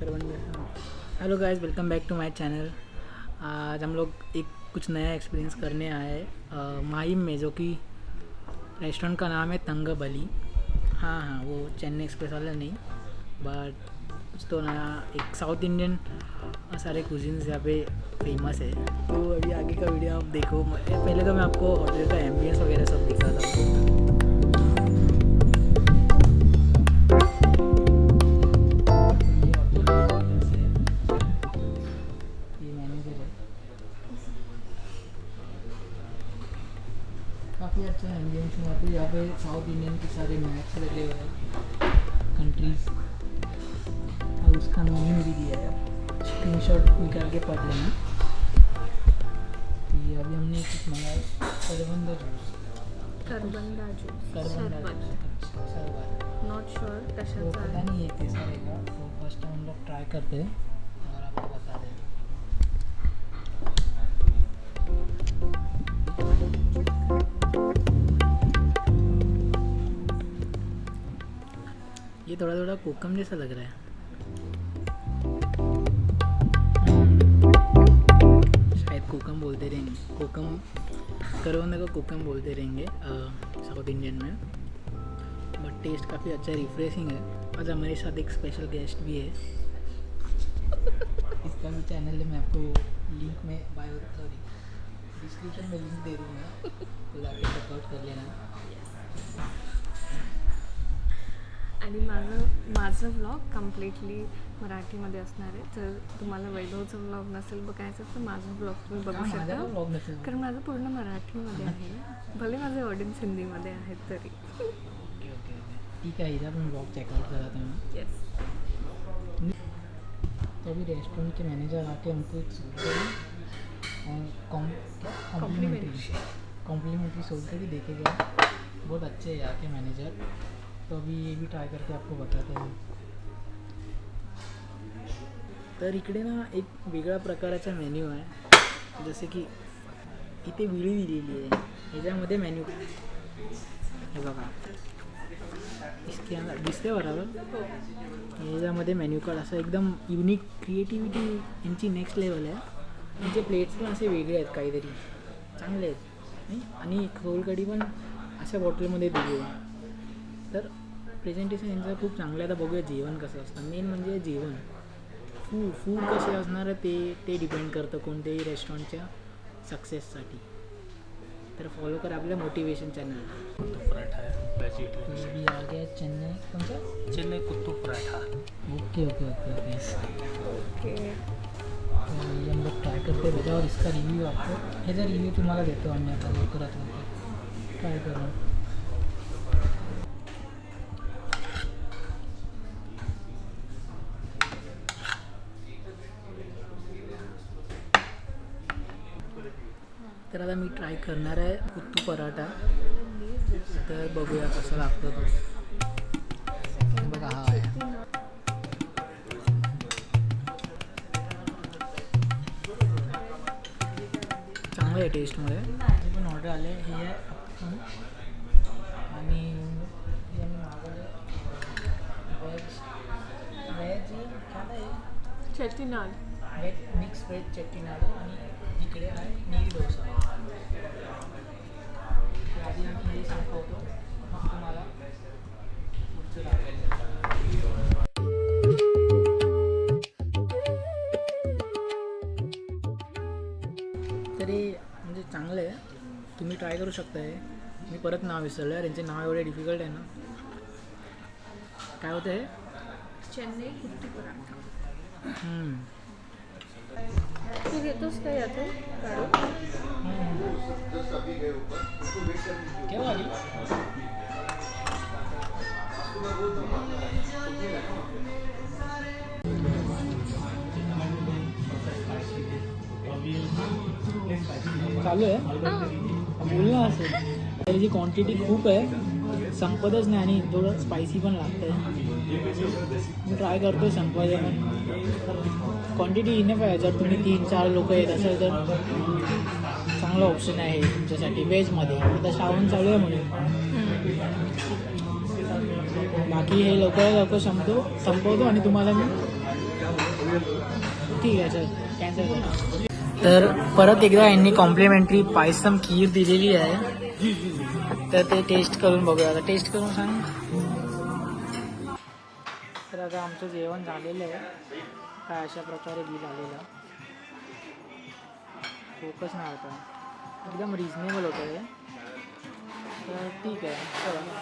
करवंद hello guys welcome back to my channel आज हम लोग एक कुछ नया एक्सपीरियंस करने आए हैं माहिम में, जो कि रेस्टोरेंट का नाम है तंग बली हाँ हाँ वो चेन्नई एक्सप्रेस वाला नहीं बट कुछ तो नया, एक साउथ इंडियन सारे कुजिन्स यहाँ पे फ़ेमस है। तो अभी आगे का वीडियो आप देखो। पहले तो मैं आपको होटल का एम्बियंस वगैरह सब दिखा था काफ़ी अच्छा एम्बियंस है यहाँ पे यहाँ पे साउथ इंडियन के सारे मैप्स लगे हुए हैं कंट्रीज़ और उसका मेन्यू भी दिया है। स्क्रीन शॉट निकाल के पढ़ लेना। तो ये अभी हमने कुछ मंगाया। करबंदा जूस करबंदा जूस सरबत नॉट श्योर कशाचा पता नहीं है कैसा रहेगा। तो फ़र्स्ट टाइम हम लोग ट्राई करते हैं। ये थोड़ा थोड़ा कोकम जैसा लग रहा है। शायद कोकम बोलते रहेंगे। कोकम करवंदा को कोकम बोलते रहेंगे साउथ इंडियन में। बट टेस्ट काफ़ी अच्छा रिफ्रेशिंग है। आज हमारे साथ एक स्पेशल गेस्ट भी है। इसका भी चैनल है मैं आपको लिंक में बायो सॉरी डिस्क्रिप्शन में लिंक दे दूँगा। तो जाके चेकआउट कर लेना। आणि माझं माझं व्लॉग कम्प्लिटली मराठीमध्ये असणार आहे. जर तुम्हाला वैभवचं व्लॉग नसेल बघायचं तर माझं व्लॉग तुम्ही बघू शकता. ब्लॉग कारण माझं पूर्ण मराठीमध्ये आहे. भले माझे ऑडियन्स हिंदीमध्ये आहेत तरी. ओके ओके ओके ठीक है इधर ब्लॉग चेकआउट करा मैं येस तो अभी रेस्टोरेंट के मैनेजर आके हमको एक सूट और. कॉम्प्लीमेंट्री सोल करी देखे गए. बहुत अच्छे यहाँ के मैनेजर तो अभी ये भी ट्राय करके आपको बताते हैं। तर इकडे ना एक वेगळ्या प्रकाराचा मेन्यू आहे. जसे की इथे विळी दिलेली आहे. ह्याच्यामध्ये मेन्यू हे बघा. इसके अंदर दिसते बरोबर? ह्याच्यामध्ये मेन्यू कार्ड असं एकदम युनिक क्रिएटिव्हिटी यांची नेक्स्ट लेवल आहे. त्यांचे प्लेट्स पण असे वेगळे आहेत काहीतरी. चांगले आहेत. नाही? आणि खोलकडी पण अशा बॉटलमध्ये दिली आहे. तर प्रेझेंटेशन यांचं खूप चांगलं आहे. आता बघूया जेवण कसं असतं. मेन म्हणजे जेवण. फूड फूड कसे असणार आहे ते ते डिपेंड करतं कोणत्याही रेस्टॉरंटच्या सक्सेससाठी तर फॉलो करा आपल्या मोटिवेशन चॅनल कुत्तू पराठा आ गया चेन्नई. सा Chennai kothu parotta. Okay okay okay okay okay ये हम लोग ट्राई करते. हैं बजाय और इसका रिव्यू आपको. ह्याचा रिव्ह्यू तुम्हाला देतो आम्ही आता लवकरात लवकर. ट्राय करून. तर आता मी ट्राय करणार आहे कुत्तू पराठा. तर बघूया कसं लागतं तो. बघा हा आहे. चांगलं आहे टेस्टमध्ये जे पण ऑर्डर आले हे आहे आणि हे veg Chettinad veg mix veg Chettinad आणि इकडे आहे नील डोसा. आधी आम्ही हे संपवतो मग तुम्हाला पुढचं दाखवेल तरी म्हणजे चांगलं आहे. तुम्ही ट्राय करू शकताय. मी परत नाव विसरलं यार यांचे नाव एवढे डिफिकल्ट आहे ना. काय होतं हे चेन्नई कुट्टी पराठा. तू घेतोस चालू आहे बोल ना असेल. त्याची क्वांटिटी खूप आहे. संपतच नाही आणि थोडं स्पायसी पण लागतं मी ट्राय करतो संपवायचं पण क्वांटिटी इनफ आहे जर तुम्ही तीन चार लोक येत असाल तर. चांगला ऑप्शन आहे तुमच्यासाठी व्हेजमध्ये आता श्रावण चालू आहे म्हणून. बाकी हे लवकरात लवकर संपतो संपवतो आणि तुम्हाला मी ठीक आहे सर कॅन्सल करा. तर परत एकदा यांनी कॉम्प्लिमेंटरी पायसम खीर दिलेली आहे. तर ते टेस्ट करून बघूया. आता टेस्ट करून सांग. तर आता आमचं जेवण झालेलं आहे. काय अशा प्रकारे बिल आलेलं? फोकस नाही होता एकदम रिजनेबल होतं हे. तर ठीक आहे. चला.